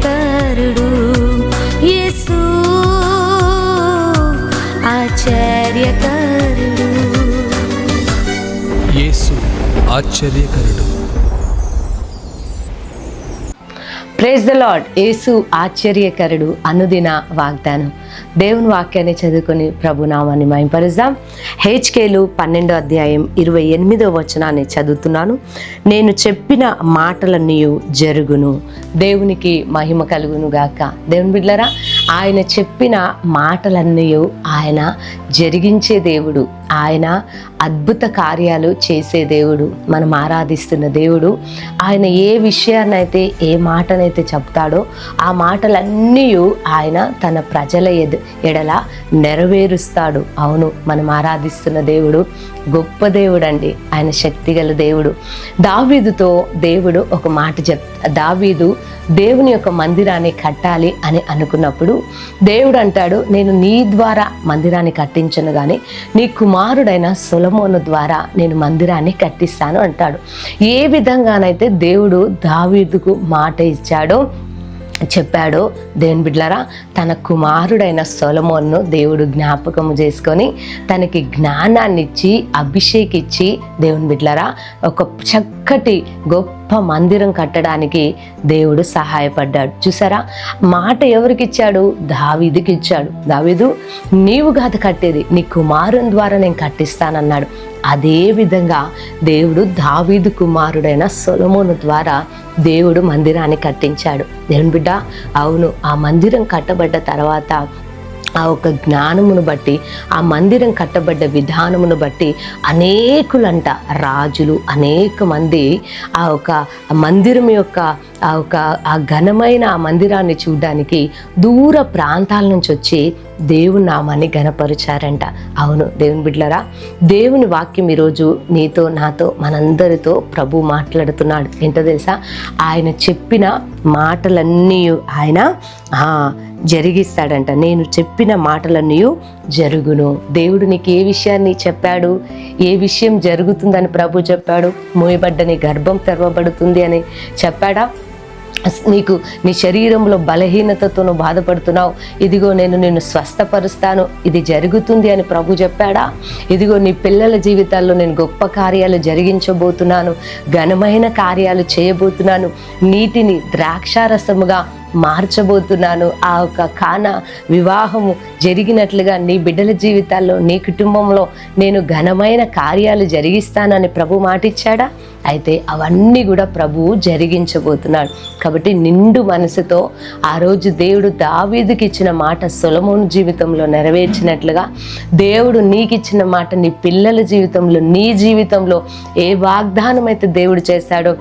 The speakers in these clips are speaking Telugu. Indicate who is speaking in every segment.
Speaker 1: ఆశ్చర్యకరుడు యేసు ఆశ్చర్యకరుడు.
Speaker 2: యేసు ఆశ్చర్యకరుడు.
Speaker 3: ప్రేజ్ ద లాడ్ యేసు ఆశ్చర్యకరుడు అనుదిన వాగ్దానం. దేవుని వాక్యాన్ని చదువుకొని ప్రభునామాన్ని మయంపరుద్దాం హెచ్కేలు పన్నెండో అధ్యాయం ఇరవై ఎనిమిదో వచనాన్ని చదువుతున్నాను. నేను చెప్పిన మాటలన్నీ జరుగును. దేవునికి మహిమ కలుగును గాక. దేవుని బిడ్లరా ఆయన చెప్పిన మాటలన్నీ ఆయన జరిగించే దేవుడు. ఆయన అద్భుత కార్యాలు చేసే దేవుడు మనం ఆరాధిస్తున్న దేవుడు. ఆయన ఏ విషయాన్నైతే ఏ మాటనైతే చెప్తాడో ఆ మాటలన్నీ ఆయన తన ప్రజల ఎద ఎడల నెరవేరుస్తాడు. అవును మనం ఆరాధిస్తున్న దేవుడు గొప్ప దేవుడు అండి ఆయన శక్తిగల దేవుడు. దావీదుతో దేవుడు ఒక మాట చెప్ దావీదు దేవుని యొక్క మందిరాన్ని కట్టాలి అని అనుకున్నప్పుడు దేవుడు అంటాడు నేను నీ ద్వారా మందిరాన్ని కట్టించను కానీ నీ కుమారుడైన సొలమోను ద్వారా నేను మందిరాన్ని కట్టిస్తాను అంటాడు. ఏ విధంగానైతే దేవుడు దావీదుకు మాట ఇచ్చాడో చెప్పాడో. దేవుని బిడ్లరా తన కుమారుడైన సొలమోన్ను దేవుడు జ్ఞాపకము చేసుకొని తనకి జ్ఞానాన్ని ఇచ్చి అభిషేకిచ్చి దేవుని బిడ్లరా ఒక చక్కటి గొప్ప మందిరం కట్టడానికి దేవుడు సహాయపడ్డాడు. చూసారా? మాట ఎవరికి ఇచ్చాడు దావీదుకి ఇచ్చాడు దావీదు నీవు కాదు కట్టేది నీ కుమారుని ద్వారా నేను కట్టిస్తానన్నాడు. అదే విధంగా దేవుడు దావీదు కుమారుడైన సొలమోను ద్వారా దేవుడు మందిరాన్ని కట్టించాడు. దేవుని బిడ్డ? అవును ఆ మందిరం కట్టబడ్డ తర్వాత ఆ ఒక జ్ఞానమును బట్టి ఆ మందిరం కట్టబడ్డ విధానమును బట్టి అనేకులంట రాజులు అనేక మంది ఆ ఒక మందిరం యొక్క ఆ ఒక ఆ ఘనమైన ఆ మందిరాన్ని చూడడానికి దూర ప్రాంతాల నుంచి వచ్చి దేవుని నామాన్ని గనపరిచారంట అవును దేవుని బిడ్లరా దేవుని వాక్యం ఈరోజు నీతో నాతో మనందరితో ప్రభు మాట్లాడుతున్నాడు. ఏంటో తెలుసా? ఆయన చెప్పిన మాటలన్నీ ఆయన జరిగిస్తాడంట. నేను చెప్పిన మాటలన్నీ జరుగును. దేవుడు నీకు ఏ విషయాన్ని చెప్పాడు? ఏ విషయం జరుగుతుందని ప్రభు చెప్పాడు? మోయబడ్డని గర్భం తెరవబడుతుంది అని చెప్పాడా? నీకు నీ శరీరంలో బలహీనతతో నువ్వు బాధపడుతున్నావు. ఇదిగో నేను నిన్ను స్వస్థపరుస్తాను. ఇది జరుగుతుంది అని ప్రభు చెప్పాడా? ఇదిగో నీ పిల్లల జీవితాల్లో నేను గొప్ప కార్యాలు జరిగించబోతున్నాను. ఘనమైన కార్యాలు చేయబోతున్నాను. నీటిని ద్రాక్షారసముగా మార్చబోతున్నాను. ఆ యొక్క కాన వివాహము జరిగినట్లుగా నీ బిడ్డల జీవితాల్లో నీ కుటుంబంలో నేను ఘనమైన కార్యాలు జరిగిస్తానని ప్రభు మాటిచ్చాడా? అయితే అవన్నీ కూడా ప్రభువు జరిగించబోతున్నాడు. కాబట్టి నిండు మనసుతో ఆ రోజు దేవుడు దావీదుకి ఇచ్చిన మాట సొలమోను జీవితంలో నెరవేర్చినట్లుగా దేవుడు నీకు ఇచ్చిన మాట నీ పిల్లల జీవితంలో నీ జీవితంలో ఏ వాగ్దానం అయితే దేవుడు చేశాడో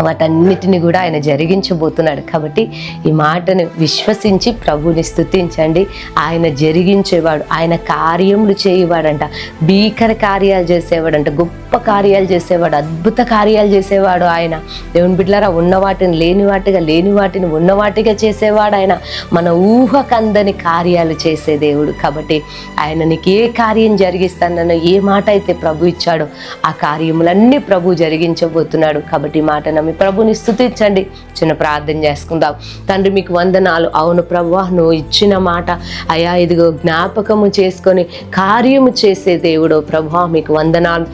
Speaker 3: వాటన్నిటిని కూడా ఆయన జరిగించబోతున్నాడు. కాబట్టి ఈ మాటను విశ్వసించి ప్రభుని స్తుతించండి. ఆయన జరిగించేవాడు ఆయన కార్యములు చేయవాడంట. భీకర కార్యాలు చేసేవాడంట గొప్ప కార్యాలు చేసేవాడు అద్భుత కార్యాలు చేసేవాడు ఆయన. దేవుని బిడ్డలారా ఉన్న వాటిని లేని వాటిగా లేని వాటిని ఉన్న వాటిగా చేసేవాడు ఆయన. మన ఊహకందని కార్యాలు చేసే దేవుడు. కాబట్టి ఆయన నీకు ఏ కార్యం జరిగిస్తానన్న ఏ మాట అయితే ప్రభు ఇచ్చాడో ఆ కార్యములన్నీ ప్రభు జరిగించబోతున్నాడు. కాబట్టి మాటను మాట ప్రభుని స్థుతించండి చిన్న ప్రార్థన చేసుకుందాం. తండ్రి మీకు వందనాలు. అవును ప్రభు నువ్వు ఇచ్చిన మాట అయా ఇదిగో జ్ఞాపకము చేసుకొని కార్యము చేసే దేవుడు ప్రభు మీకు వందనాలు.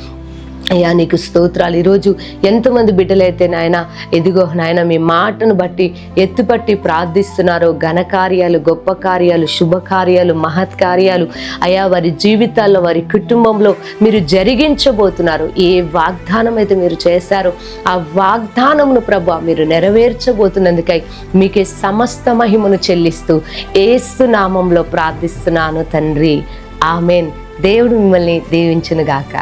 Speaker 3: అయ్యా నీకు స్తోత్రాలు. ఈరోజు ఎంతమంది బిడ్డలైతే నాయన ఎదిగో నాయన మీ మాటను బట్టి ఎత్తుపట్టి ప్రార్థిస్తున్నారో ఘనకార్యాలు గొప్ప కార్యాలు శుభకార్యాలు మహత్ కార్యాలు. అయా వారి జీవితాల్లో వారి కుటుంబంలో మీరు జరిగించబోతున్నారు. ఏ వాగ్దానం అయితే మీరు చేశారో ఆ వాగ్దానమును ప్రభు మీరు నెరవేర్చబోతున్నందుకై మీకే సమస్త మహిమను చెల్లిస్తూ ఏస్తు నామంలో ప్రార్థిస్తున్నాను తండ్రి. ఆమెన్. దేవుడు మిమ్మల్ని దీవించునుగాక.